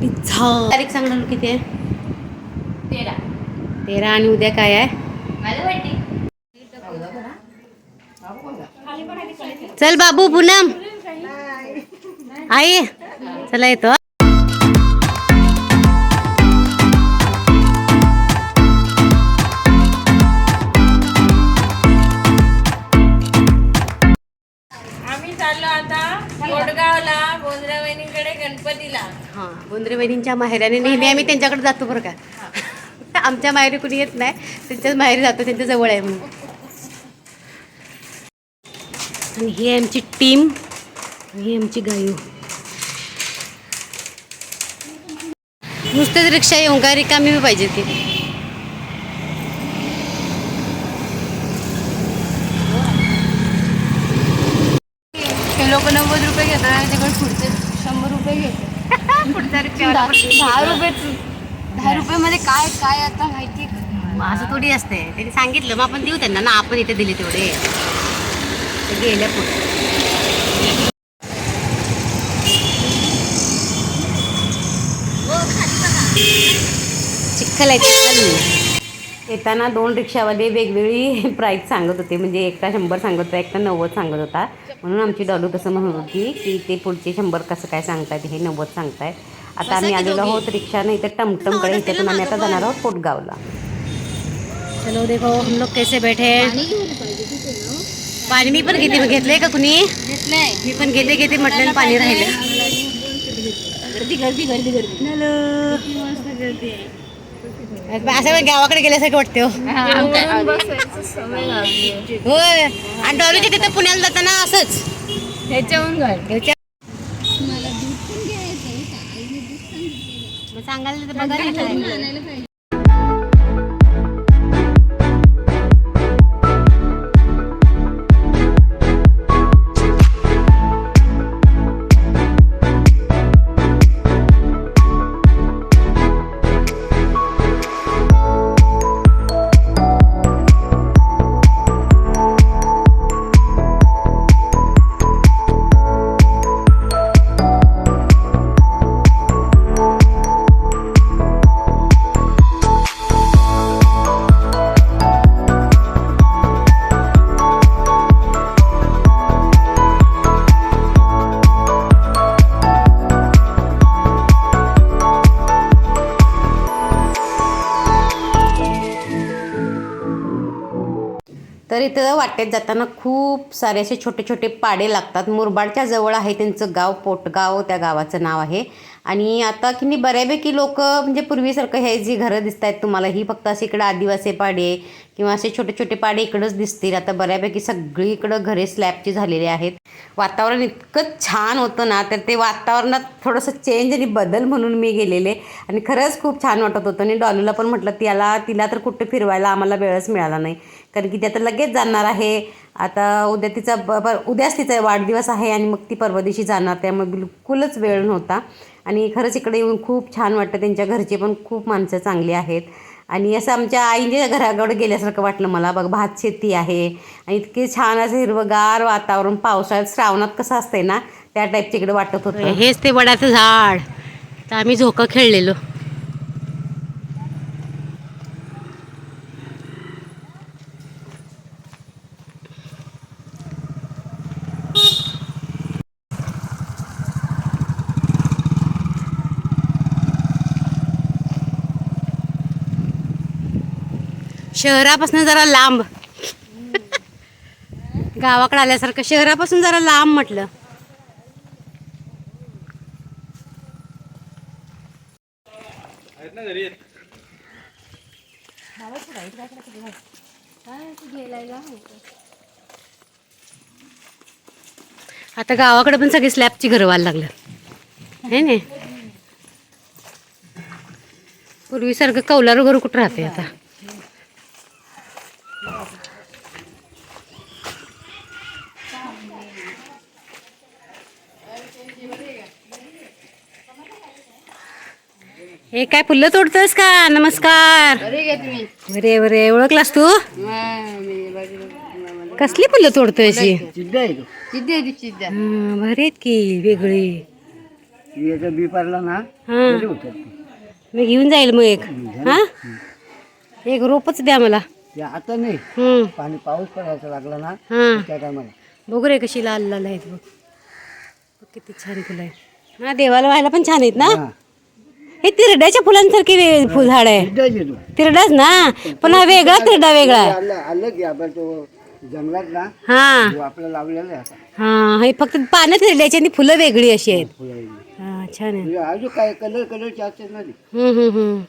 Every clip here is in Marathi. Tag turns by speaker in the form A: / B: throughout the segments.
A: पिझ्झा. तारीख सांगणार किती आहे?
B: तेरा.
A: तेरा आणि उद्या काय आहे? चल बाबू पूनम. आई चला येतो. हां बोंद्रे बहिणींच्या माहेराने नेहमी आम्ही त्यांच्याकडे जातो बरं का. आमच्या माहेरी कुणी येत नाही त्यांच्याच माहेरी जातो त्यांच्या जवळ आहे म्हणून. आणि ही आमची टीम ही आमची गायू. नुसतेच रिक्षा येऊन काय रिकामी पाहिजे ते
B: लोक नव्वद रुपये घेतात आणि तिकडे पुढचे शंभर रुपये घेतात
A: पुढचा
B: दहा दहा रुपये दहा रुपये मध्ये काय काय आता माहिती
A: असं थोडी असते. त्यांनी सांगितलं मग आपण देऊ त्यांना. ना आपण इथे दिले तेवढे. ते गेल्या पुढे. चिखल आहे चिखल. येताना दोन रिक्षावाले वेगवेगळी प्राईस सांगत होते. म्हणजे एकटा शंभर सांगत होता एकटा नव्वद सांगत होता. म्हणून आमची डॉलू तसं म्हणत होती की ते पुढचे शंभर कसं काय सांगतायत हे नव्वद सांगताय आता आम्ही आलेलो आहोत रिक्षा नाही तर टमटमकडे ह्याच्यातून आम्ही आता जाणार आहोत पोटगावला. चलो देखो हम लोग कैसे बैठे हैं? पाणी मी पण घेते घेतलंय का कुणी? मी पण घेते घेते म्हटलं पाणी राहिलं.
B: गर्दी गर्दी गर्दी. गर्दी
A: हॅलो
B: मस्त गर्दी
A: असं गावाकडे गेल्यासारखं वाटते हो. होय. आणि डॉलूच्या तिथं पुण्याला जाताना असंच.
B: ह्याच्याहून
A: सांगायला तर तर इथं वाटेत जाताना खूप सारे असे छोटे छोटे पाडे लागतात. मुरबाडच्या जवळ आहे त्यांचं गाव पोटगाव. त्या गावाचं नाव आहे. आणि आता की नाही बऱ्यापैकी लोक म्हणजे पूर्वीसारखं हे जी घरं दिसत आहेत तुम्हाला ही फक्त असे इकडं आदिवासी पाडे किंवा असे छोटे छोटे पाडे इकडंच दिसतील. आता बऱ्यापैकी सगळीकडं घरे स्लॅबची झालेली आहेत. वातावरण इतकं छान होतं ना तर ते वातावरणात थोडंसं चेंज आणि बदल म्हणून मी गेलेले आणि खरंच खूप छान वाटत होतं. आणि डॉलूला पण म्हटलं त्याला तिला तर कुठे फिरवायला आम्हाला वेळच मिळाला नाही. कारण की ती आता लगेच जाणार आहे. आता उद्या तिचा ब ब- उद्याच तिचा वाढदिवस आहे आणि मग ती परवा दिवशी जाणार त्यामुळे बिलकुलच वेळ नव्हता. आणि खरंच इकडे येऊन खूप छान वाटतं. त्यांच्या घरचे पण खूप माणसं चांगली आहेत. आणि असं आमच्या आईच्या घराकडे गेल्यासारखं वाटलं मला. बघ भात शेती आहे. आणि इतके छान असं हिरवगार वातावरण पावसाळ्यात श्रावणात कसं असतंय ना त्या टाईपच्या इकडे वाटत होतं. हेच ते वडाचं झाड. तर आम्ही झोका खेळलेलो. शहरापासून जरा लांब. गावाकडे आल्यासारखं शहरापासून जरा लांब म्हटलं. आता गावाकडे पण सगळी स्लॅबची घरं व्हायला लागलं है ना पूर्वीसारखं कौलारू घर कुठं राहते आता? हे काय फुलं तोडतोयस का? नमस्कार. बरे बरे ओळखलास तू? कसली फुलं तोडतोय भारी आहेत की वेगळी.
C: बी पारला ना
A: हां. मी घेऊन जाईल मग एक. हां? एक रोपच द्या मला.
C: आता नाही. पाणी पाऊस पडायचा लागला ना
A: हां.
C: त्या टायमाला.
A: बघू रे कशी लाल लाल आहेत बघ. बघ किती छान फुलं आहेत. हा देवाला व्हायला पण छान आहेत ना?
C: हा
A: तिरड्याच्या फुलांसारखे वे- फुल झाड आहे.
C: येतो
A: तिरडाच ना? पण हा वेगळा तिरडा वेगळा. आहे
C: आलं आलं की आपण तो जंगलात ना
A: हा.
C: तो आपलं लावलेला आहे आता.
A: हा हे फक्त पानं तिरड्याची आणि फुलं वेगळी अशी आहेत. हा छान आहे.
C: म्हणजे अजून काय कलर कलरचे असतात ना ते?
A: हम्म, हम्म, हम्म.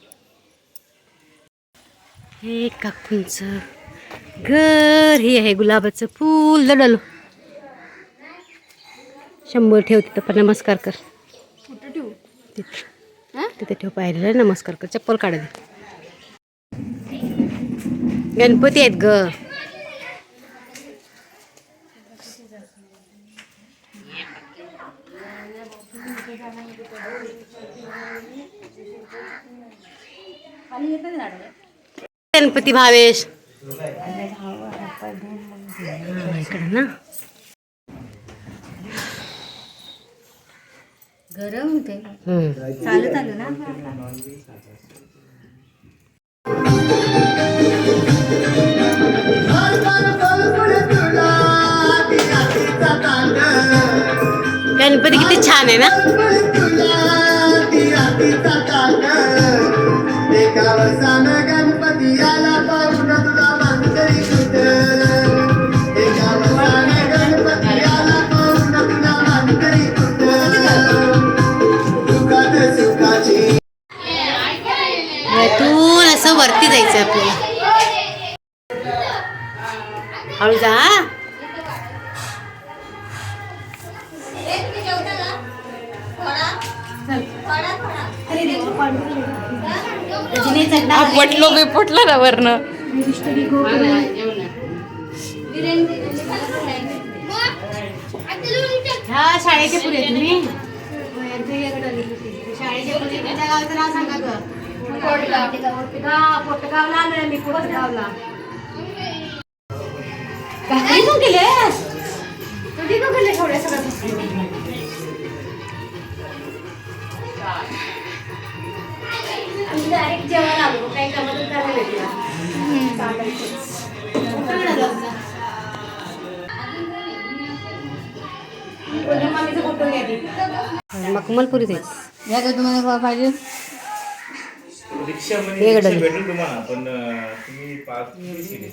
A: हे काकूंचं घर हे आहे गुलाबाचं फूल. दडलो शंभर ठेव तिथं पण नमस्कार कर.
B: कुठं ठेवू
A: तिथं ठेव पाहिजे नमस्कार कर चप्पल काढ दे. गणपती आहेत ग. गणपती भावेश. हा, इकडं ना.
B: गरम होते. चालत आलं ना.
A: गणपती किती छान आहे ना. वरती जायचं आपल्याला. हळू जा हा.
B: आपटलो बिपटलं ना वरनं.
A: हा शाळेचे पुढे तुम्ही? शाळेच्या पुढे तुमच्या गावचं नाव सांगा ग. पोटगाव. पोटगावला आलोय मी पोटगावला कधी तू गेलेस कधी तू गेले थोड्या सगळं आम्ही डायरेक्ट जेवण आलो. काही कामातच करायला भेटला चालायचंच. मखमलपुरी जायचं
B: या का तुम्हाला पाहिजे
A: हे गडद.
D: भेटेल तुम्हाला पण अं, तुम्ही पाच किती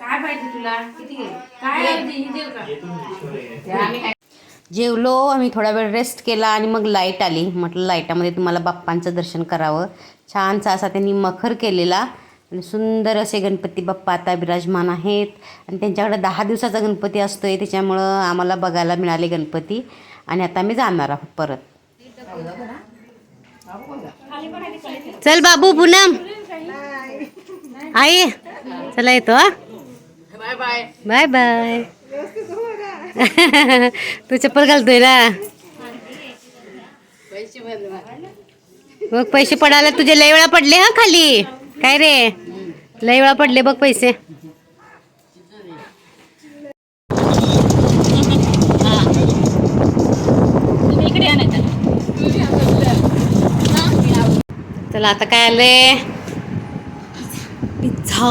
B: काय पाहिजे तुला? किती घे काय? देऊ का?
A: जेवलो आम्ही थोडा वेळ रेस्ट केला आणि मग लाइट आली. म्हटलं लाईटामध्ये तुम्हाला बाप्पांचं दर्शन करावं. छानसा असा त्यांनी मखर केलेला. आणि सुंदर असे गणपती बाप्पा आता विराजमान आहेत. आणि त्यांच्याकडे दहा दिवसाचा गणपती असतो आहे त्याच्यामुळं आम्हाला बघायला मिळाले गणपती. आणि आता आम्ही जाणार आहोत परत. चल बाबू पूनम. आई चला येतो हा.
B: Bye bye
A: bye bye. तू चप्पल घालतोय ना? मग पैसे पडायला तुझे लय वेळा पडले हा खाली. काय रे? लय वेळा पडले बघ पैसे. चला आता काय आलंय? पिझ्झा.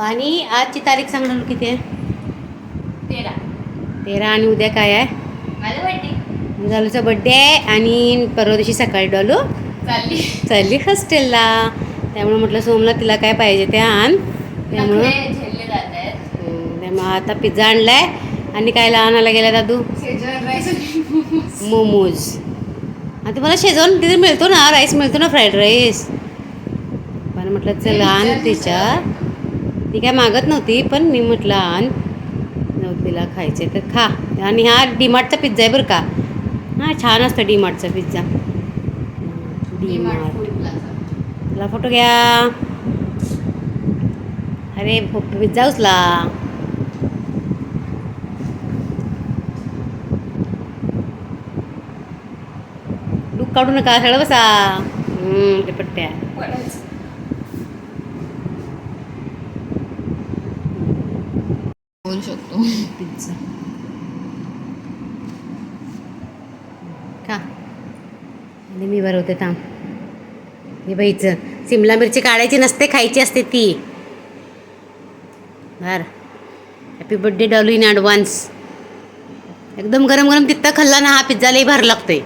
A: आणि आजची तारीख सांगणार किती आहे?
B: तेरा.
A: तेरा आणि उद्या काय आहे? डॉलूचा बड्डे आहे आणि परवा दिवशी सकाळी डॉलू
B: चालली.
A: चालली हॉस्टेलला त्यामुळे म्हटलं सोमला तिला काय पाहिजे ते आण. त्यामुळं त्यामुळं आता पिझ्झा आणलाय. आणि काय आणायला गेला दादू? मोमोज. आणि तुम्हाला शेजवान तिथे मिळतो ना राईस मिळतो ना फ्राईड राईस पण म्हटलं चल आण तिच्या. ती काय मागत नव्हती पण मी म्हटलं आण. तिला खायचे तर खा. आणि हा डीमार्टचा पिझ्झा आहे बरं का. हां छान असतं डीमार्टचा पिझ्झा. डीमार्ट चला फोटो घ्या. अरे फोटो जाऊच ला. डूक काढू नका सळ बसा. पट्ट्या.
B: बोलू शकतो.
A: पिझ्झा. का मी बरं होते थांब. हे बाईचं सिमला मिरची काढायची नसते खायची असते ती. बर happy birthday Dollu in advance एकदम गरम गरम तिथं खाल्ला ना हा पिझ्झा लई भार लागतोय.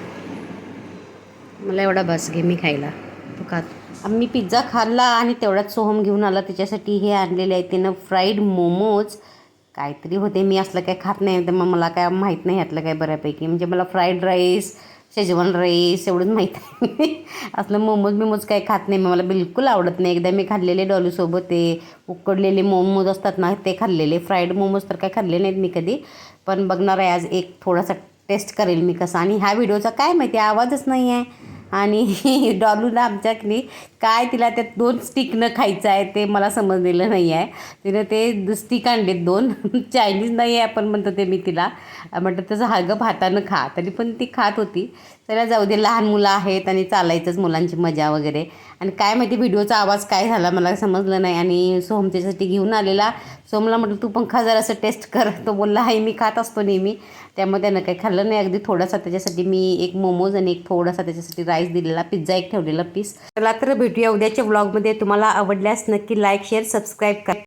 A: मला एवढा बस घे मी खायला. तो खात मी पिझ्झा खाल्ला आणि तेवढाच सोहम घेऊन आला. त्याच्यासाठी हे आणलेले आहे तिनं फ्राईड मोमोज काहीतरी होते मी असलं काय खात नाही. तर मग मला काय माहीत नाही ह्यातलं काय बऱ्यापैकी. म्हणजे मला फ्राईड राईस शेजवान राईस एवढंच माहीत आहे. असलं मोमोज बिमोज काही खात नाही. मला बिलकुल आवडत नाही. एकदा मी खाल्लेले डॉलूसोबत ते उकडलेले मोमोज असतात ना ते खाल्लेले. फ्राईड मोमोज तर काय खाल्ले नाहीत मी कधी. पण बघणार आहे आज एक थोडासा टेस्ट करेल मी कसा. आणि ह्या व्हिडिओचा काय माहिती आवाजच नाही आहे. आणि डॉलूला आमच्याकडे काय तिला त्यात दोन स्टिकनं खायचं आहे ते मला समजलेलं नाही आहे. तिनं ते स्टिक आणलेत दोन. चायनीज नाही आहे आपण म्हणतो ते मी तिला. म्हटलं तसं हागप भातानं खा. तरी पण ती खात होती. त्याला जाऊ दे लहान मुलं आहेत आणि चालायचंच मुलांची मजा वगैरे. आणि काय माहिती व्हिडिओचा आवाज काय झाला मला समजलं नाही. आणि सोहम त्याच्यासाठी घेऊन आलेला. सोहमला म्हटलं तू पण खा जरासं टेस्ट कर. तो बोलला आहे मी खात असतो नेहमी. त्यामुळे त्यानं काही खाल्लं नाही. अगदी थोडासा त्याच्यासाठी मी एक मोमोज आणि एक थोडासा त्याच्यासाठी राईस दिलेला पिझ्झा एक ठेवलेला पीस चला तर भेटूया उद्याच्या व्लॉगमध्ये तुम्हाला आवडल्यास नक्की लाईक शेअर सबस्क्राईब करा.